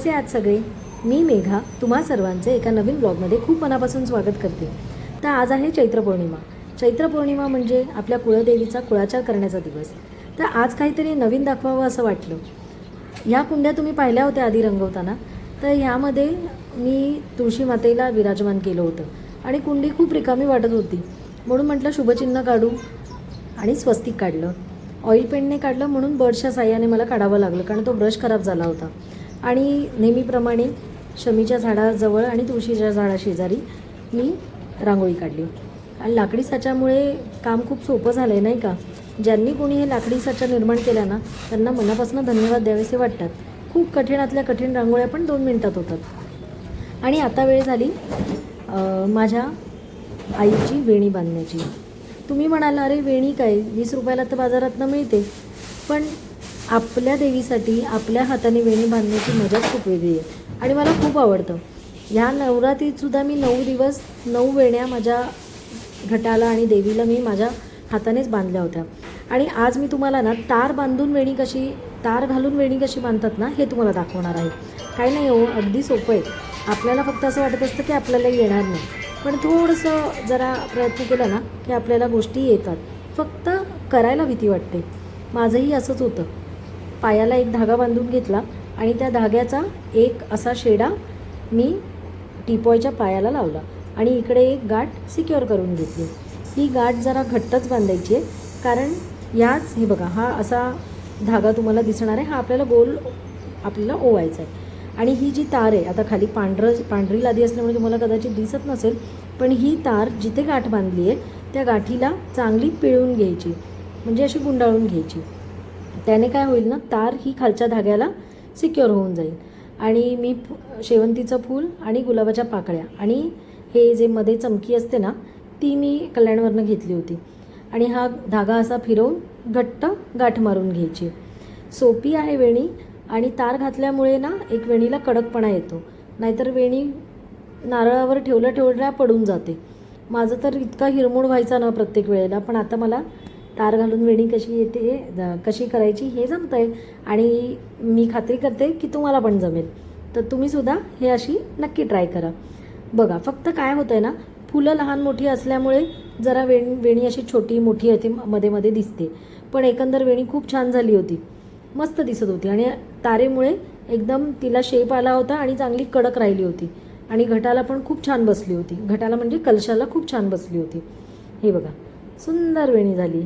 कसे आहात सगळे? मी मेघा. तुम्हा सर्वांचे एका नवीन ब्लॉगमध्ये खूप मनापासून स्वागत करते. तर आज आहे चैत्र पौर्णिमा. चैत्र पौर्णिमा म्हणजे आपल्या कुळदेवीचा कुळाचार करण्याचा दिवस. तर आज काहीतरी नवीन दाखवावं असं वाटलं. ह्या कुंड्या तुम्ही पाहिल्या होत्या आधी रंगवताना. तर ह्यामध्ये मी तुळशी मातेला विराजमान केलं होतं. आणि कुंडी खूप रिकामी वाटत होती. म्हणून म्हटलं शुभचिन्ह काढू आणि स्वस्तिक काढलं. ऑइल पेंटने काढलं म्हणून ब्रशच्या साह्याने मला काढावं लागलं कारण तो ब्रश खराब झाला होता. आणि नेहमीप्रमाणे शमीच्या झाडाजवळ आणि तुळशीच्या झाडाशेजारी मी रांगोळी काढली. आणि लाकडी साच्यामुळे काम खूप सोपं झालं आहे नाही का? ज्यांनी कोणी हे लाकडी साचा निर्माण केला ना त्यांना मनापासून धन्यवाद द्यावेसे वाटतात. खूप कठीणातल्या कठीण रांगोळ्या पण दोन मिनटात होतात. आणि आता वेळ झाली माझ्या आईची वेणी बांधण्याची. तुम्ही म्हणाला अरे वेणी काय? वीस रुपयाला तर बाजारातनं मिळते. पण आपल्या देवीसाठी आपल्या हाताने वेणी बांधण्याची मजाच खूप वेगळी आहे. आणि मला खूप आवडतं. ह्या नवरात्रीतसुद्धा मी नऊ दिवस नऊ वेण्या माझ्या घटाला आणि देवीला मी माझ्या हातानेच बांधल्या होत्या. आणि आज मी तुम्हाला ना तार बांधून वेणी कशी तार घालून वेणी कशी बांधतात ना हे तुम्हाला दाखवणार आहे. काही नाही हो अगदी सोपं आहे. आपल्याला फक्त असं वाटत असतं की आपल्याला येणार नाही. पण थोडंसं जरा प्रयत्न केला ना की आपल्याला गोष्टी येतात. फक्त करायला भीती वाटते. माझंही असंच होतं. पायाला एक धागा बांधून घेतला आणि त्या धाग्याचा एक असा शेडा मी टिपॉयच्या पायाला लावला आणि इकडे एक गाठ सिक्युअर करून घेतली. ही गाठ जरा घट्टच बांधायची आहे कारण याच हे बघा हा असा धागा तुम्हाला दिसणार आहे हा आपल्याला गोल आपल्याला ओवायचा आहे. आणि ही जी तार आहे आता खाली पांढरं पांढरी लादी असल्यामुळे तुम्हाला कदाचित दिसत नसेल पण ही तार जिथे गाठ बांधली आहे त्या गाठीला चांगली पिळून घ्यायची म्हणजे अशी गुंडाळून घ्यायची. त्याने काय होईल ना तार ही खालच्या धाग्याला सिक्युअर होऊन जाईल. आणि मी शेवंतीचं फूल आणि गुलाबाच्या पाकळ्या आणि हे जे मध्ये चमकी असते ना ती मी कल्याणवरनं घेतली होती. आणि हा धागा असा फिरवून घट्ट गाठ मारून घ्यायची. सोपी आहे वेणी आणि तार घातल्यामुळे ना एक वेणीला कडकपणा येतो. नाहीतर वेणी नारळावर ठेवल्या ठेवल्या पडून जाते. माझं तर इतका हिरमोड व्हायचा ना प्रत्येक वेळेला पण आता मला तार घालून वेणी कशी येते कशी करायची हे जमतं आहे आणि मी खात्री करते की तुम्हाला पण जमेल. तर तुम्हीसुद्धा हे अशी नक्की ट्राय करा. बघा फक्त काय होतं आहे ना फुलं लहान मोठी असल्यामुळे जरा वेण वेणी अशी छोटी मोठी होती मध्ये मध्ये दिसते. पण एकंदर वेणी खूप छान झाली होती. मस्त दिसत होती. आणि तारेमुळे एकदम तिला शेप आला होता आणि चांगली कडक राहिली होती. आणि घटाला पण खूप छान बसली होती. घटाला म्हणजे कलशाला खूप छान बसली होती. हे बघा सुंदर वेणी झाली.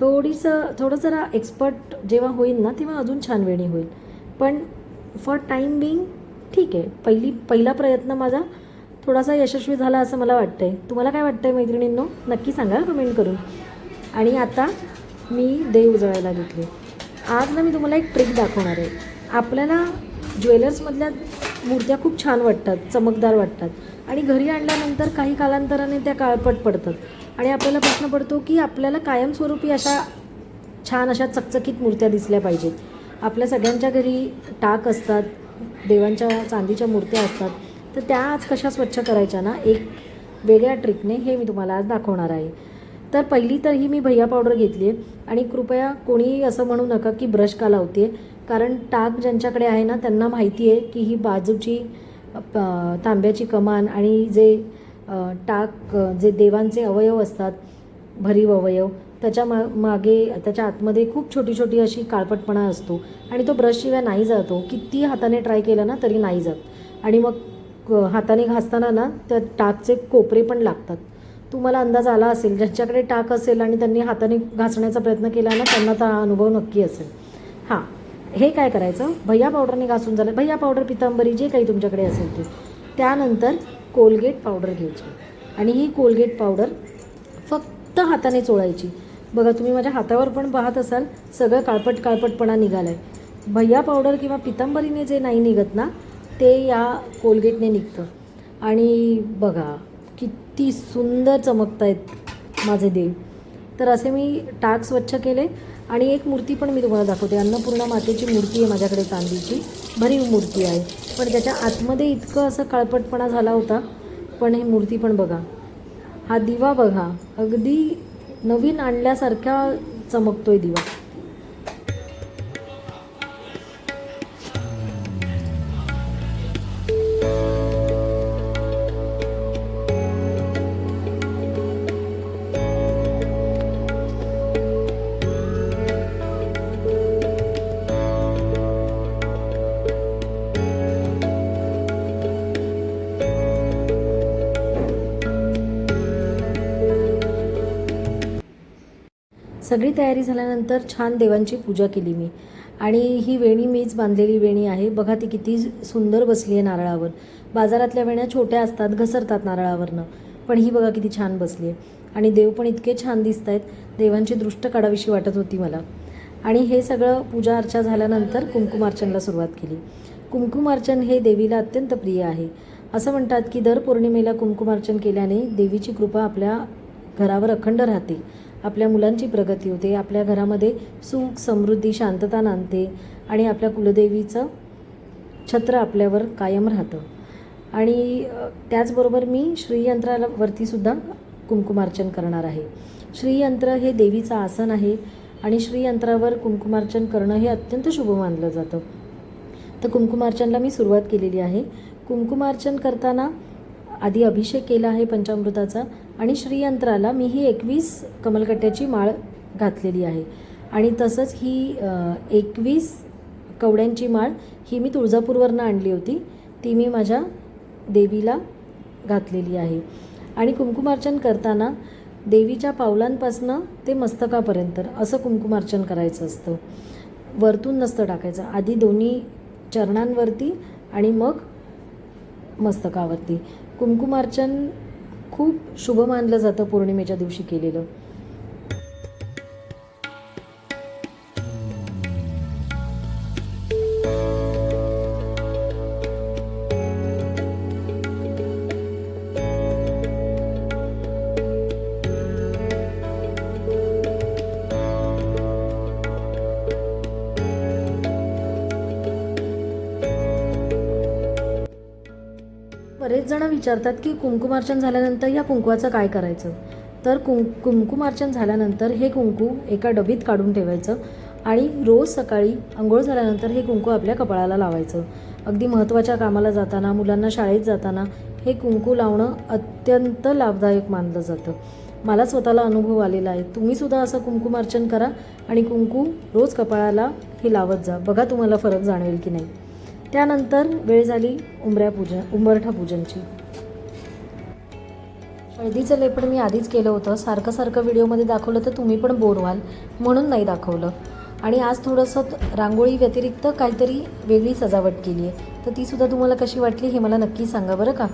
थोडीसं थोडं जरा एक्सपर्ट जेव्हा होईल ना तेव्हा अजून छान वेणी होईल. पण फॉर टाईम बिंग ठीक आहे. पहिली पहिला प्रयत्न माझा थोडासा यशस्वी झाला असं मला वाटतं आहे तुम्हाला काय वाटतं आहे मैत्रिणींनो? नक्की सांगा कमेंट करून. आणि आता मी देव उजळायला घेतले. आज ना मी तुम्हाला एक ट्रिक दाखवणार आहे. आपल्याला ज्वेलर्समधल्या मूर्त्या खूप छान वाटतात चमकदार वाटतात. आणि घरी आणल्यानंतर काही कालांतराने त्या काळपट पडतात. आणि आपल्याला प्रश्न पडतो की आपल्याला कायमस्वरूपी अशा छान अशा चकचकीत मूर्त्या दिसल्या पाहिजेत. आपल्या सगळ्यांच्या घरी टाक असतात देवांच्या चांदीच्या मूर्त्या असतात. तर त्या आज कशा स्वच्छ करायच्या ना? एक वेगळ्या ट्रिकने हे मी तुम्हाला आज दाखवणार आहे. तर पहिली तर ही मी भैया पावडर घेतली आहे आणि कृपया कोणीही असं म्हणू नका की ब्रश का लावते कारण टाक ज्यांच्याकडे आहे ना त्यांना माहिती आहे की ही बाजूची तांब्याची कमान आणि जे टाक जे देवांचे अवयव असतात भरीव अवयव त्याच्या मा मागे त्याच्या आतमध्ये खूप छोटी छोटी अशी काळपटपणा असतो आणि तो ब्रशशिवाय नाही जातो. किती हाताने ट्राय केला ना तरी नाही जात. आणि मग हाताने घासताना ना त्या टाकचे कोपरे पण लागतात. तुम्हाला अंदाज आला असेल ज्यांच्याकडे टाक असेल आणि त्यांनी हाताने घासण्याचा प्रयत्न केला ना त्यांना तर हा अनुभव नक्की असेल. हां हे काय करायचं? भैया पावडरने घासून झालं. भैया पावडर पितांबरी जे काही तुमच्याकडे असेल ते. त्यानंतर कोलगेट पावडर घ्यायची. आणि ही कोलगेट पावडर फक्त हाताने चोळायची. बघा तुम्ही माझ्या हातावर पण पाहत असाल सगळं काळपट काळपटपणा निघाला आहे भैया पावडर किंवा पितांबरीने जे नाही निघत ना ते या कोलगेटने निघतं. आणि बघा किती सुंदर चमकत आहेत माझे देव. तर असे मी टाक स्वच्छ केले. आणि एक मूर्ती पण मी तुम्हाला दाखवते. अन्नपूर्णा मातेची मूर्ती आहे माझ्याकडे चांदीची. भरीव मूर्ती आहे. पण त्याच्या आतमध्ये इतकं असं काळपटपणा झाला होता. पण ही मूर्ती पण बघा. हा दिवा बघा. अगदी नवीन आणल्यासारखा चमकतोय दिवा. सगळी तयारी झाल्यानंतर छान देवांची पूजा केली मी. आणि ही वेणी मीच बांधलेली वेणी आहे. बघा ती किती सुंदर बसली आहे नारळावर. बाजारातल्या वेण्या छोट्या असतात घसरतात नारळावरनं. पण ही बघा किती छान बसली आहे. आणि देव पण इतके छान दिसत आहेत देवांची दृष्ट काढावीशी वाटत होती मला. आणि हे सगळं पूजा अर्चा झाल्यानंतर कुंकुमार्चनला सुरुवात केली. कुंकुमार्चन हे देवीला अत्यंत प्रिय आहे. असं म्हणतात की दर पौर्णिमेला कुंकुमार्चन केल्याने देवीची कृपा आपल्या घरावर अखंड राहते. आपल्या मुलांची प्रगती होते आपल्या घरामध्ये सुख समृद्धी शांतता नांदते आणि आपल्या कुलदेवीचं छत्र आपल्यावर कायम राहतं. आणि त्याचबरोबर मी श्रीयंत्रावरतीसुद्धा कुंकुमार्चन करणार आहे. श्रीयंत्र हे देवीचं आसन आहे आणि श्रीयंत्रावर कुंकुमार्चन करणं हे अत्यंत शुभ मानलं जातं. तर कुंकुमार्चनला मी सुरुवात केलेली आहे. कुंकुमार्चन करताना आधी अभिषेक केला आहे पंचामृताचा आणि श्रीयंत्राला मी ही एकवीस कमलकट्ट्याची माळ घातलेली आहे. आणि तसंच ही एकवीस कवड्यांची माळ ही मी तुळजापूरवरनं आणली होती. ती मी माझ्या देवीला घातलेली आहे. आणि कुंकुमार्चन करताना देवीच्या पावलांपासनं ते मस्तकापर्यंत असं कुंकुमार्चन करायचं असतं. वरतून नसतं टाकायचं. आधी दोन्ही चरणांवरती आणि मग मस्तकावरती. कुंकुमार्चन खूप शुभ मानलं जातं पौर्णिमेच्या दिवशी केलेलं. जण विचारतात की कुंकुमार्चन झाल्यानंतर या कुंकवाचं काय करायचं? तर कुं कुंकुमार्चन झाल्यानंतर हे कुंकू एका डबीत काढून ठेवायचं आणि रोज सकाळी आंघोळ झाल्यानंतर हे कुंकू आपल्या कपाळाला लावायचं. अगदी महत्त्वाच्या कामाला जाताना मुलांना शाळेत जाताना हे कुंकू लावणं अत्यंत लाभदायक मानलं जातं. मला स्वतःला अनुभव आलेला आहे. तुम्हीसुद्धा असं कुंकुमार्चन करा आणि कुंकू रोज कपाळाला हे लावत जा. बघा तुम्हाला फरक जाणवेल की नाही. त्यानंतर वेळ झाली उंबऱ्या पूजन उंबरठा पूजनची. हळदीचं लेपण मी आधीच केलं होतं. सारखं सारखं व्हिडिओमध्ये दाखवलं तर तुम्ही पण बोर व्हाल म्हणून नाही दाखवलं. आणि आज थोडंसं रांगोळी व्यतिरिक्त काहीतरी वेगळी सजावट केली आहे. तर तीसुद्धा तुम्हाला कशी वाटली हे मला नक्की सांगा बरं का?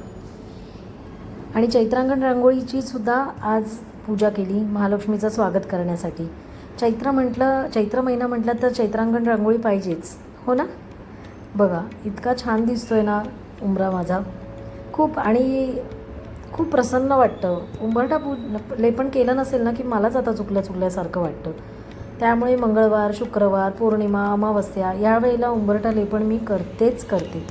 आणि चैत्रांगण रांगोळीची सुद्धा आज पूजा केली महालक्ष्मीचं स्वागत करण्यासाठी. चैत्र म्हटलं चैत्र महिना म्हटलं तर चैत्रांगण रांगोळी पाहिजेच. हो ना? बघा इतका छान दिसतोय ना उंबरा माझा. खूप आणि खूप प्रसन्न वाटतं. उंबरठा पू लेपण केलं नसेल ना की मलाच आता चुकल्या चुकल्यासारखं वाटतं. त्यामुळे मंगळवार शुक्रवार पौर्णिमा अमावस्या यावेळेला उंबरठा लेपण मी करतेच करते.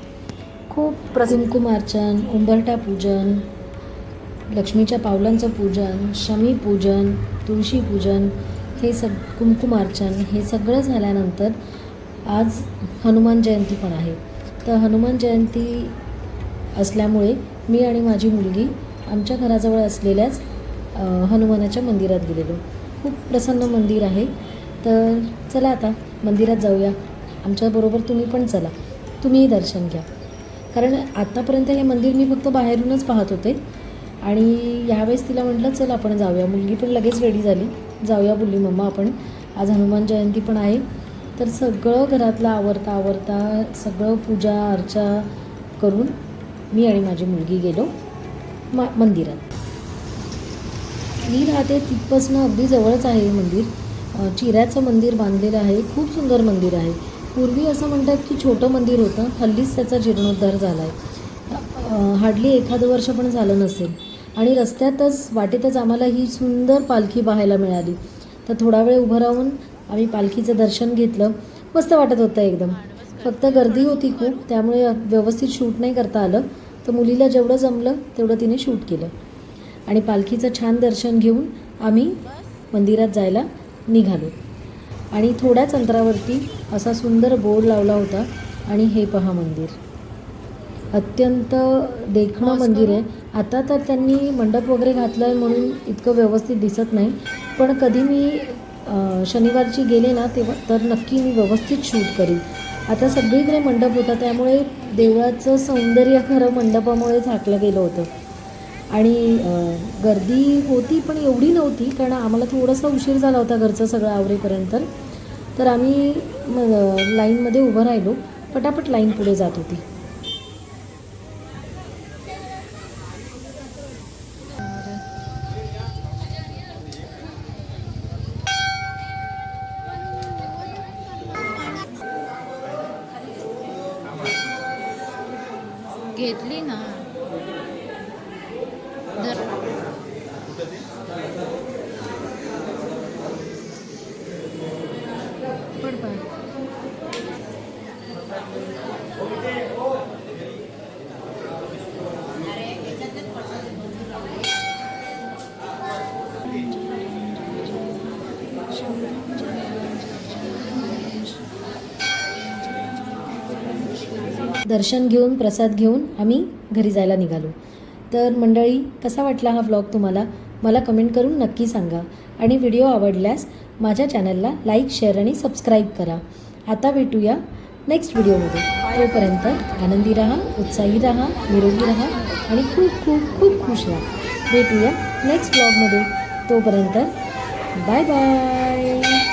खूप प्रसंकुमार्चन उंबरटा पूजन लक्ष्मीच्या पावलांचं पूजन शमी पूजन तुळशी पूजन हे सग कुंकुमार्चन हे सगळं झाल्यानंतर आज हनुमान जयंती पण आहे. तर हनुमान जयंती असल्यामुळे मी आणि माझी मुलगी आमच्या घराजवळ असलेल्याच हनुमानाच्या मंदिरात गेलेलो. खूप प्रसन्न मंदिर आहे. तर चला आता मंदिरात जाऊया. आमच्याबरोबर तुम्ही पण चला. तुम्हीही दर्शन घ्या. कारण आत्तापर्यंत हे मंदिर मी फक्त बाहेरूनच पाहत होते. आणि यावेळेस तिला म्हटलं चल आपण जाऊया. मुलगी पण लगेच रेडी झाली. जाऊया बोलली मम्मा आपण. आज हनुमान जयंती पण आहे. तर सगळं घरातलं आवरता आवरता सगळं पूजा अर्चा करून मी आणि माझी मुलगी गेलो मा मंदिरात. मी राहते तिथपासनं अगदी जवळच आहे हे मंदिर. चिऱ्याचं मंदिर बांधलेलं आहे खूप सुंदर मंदिर आहे. पूर्वी असं म्हणतात की छोटं मंदिर होतं हल्लीच त्याचा जीर्णोद्धार झाला आहे हार्डली एखादं वर्ष पण झालं नसेल. आणि रस्त्यातच वाटेतच आम्हाला ही सुंदर पालखी पाहायला मिळाली. तर थोडा वेळ उभं राहून आम्ही पालखीचं दर्शन घेतलं. मस्त वाटत होतं एकदम. फक्त गर्दी होती खूप त्यामुळे व्यवस्थित शूट नाही करता आलं. तर मुलीला जेवढं जमलं तेवढं तिने शूट केलं. आणि पालखीचं छान दर्शन घेऊन आम्ही मंदिरात जायला निघालो. आणि थोड्याच अंतरावरती असा सुंदर बोर्ड लावला होता. आणि हे पहा मंदिर. अत्यंत देखणं मंदिर आहे. आता तर त्यांनी मंडप वगैरे घातलं आहे म्हणून इतकं व्यवस्थित दिसत नाही. पण कधी मी शनिवारची गेले ना तेव्हा तर नक्की मी व्यवस्थित शूट करीन. आता सगळीकडे मंडप होता त्यामुळे देवळाचं सौंदर्य खरं मंडपामुळे झाकलं गेलं होतं. आणि गर्दी होती पण एवढी नव्हती कारण आम्हाला थोडासा उशीर झाला होता घरचं सगळं आवरेपर्यंत. तर आम्ही मग लाईनमध्ये उभं राहिलो. पटापट लाईन पुढे जात होती. दर्शन घेऊन प्रसाद घेऊन आम्ही घरी जायला निघालो. तर मंडळी कसा वाटला हा व्लॉग तुम्हाला? मला कमेंट करून नक्की सांगा. आणि व्हिडिओ आवडल्यास माझ्या चॅनलला लाईक शेअर आणि सबस्क्राईब करा. आता भेटूया नेक्स्ट व्हिडिओमध्ये तोपर्यंत आनंदी राहा उत्साही राहा निरोगी राहा आणि खूप खूप खूप खुश राहा. भेटूया नेक्स्ट व्लॉगमध्ये तोपर्यंत बाय बाय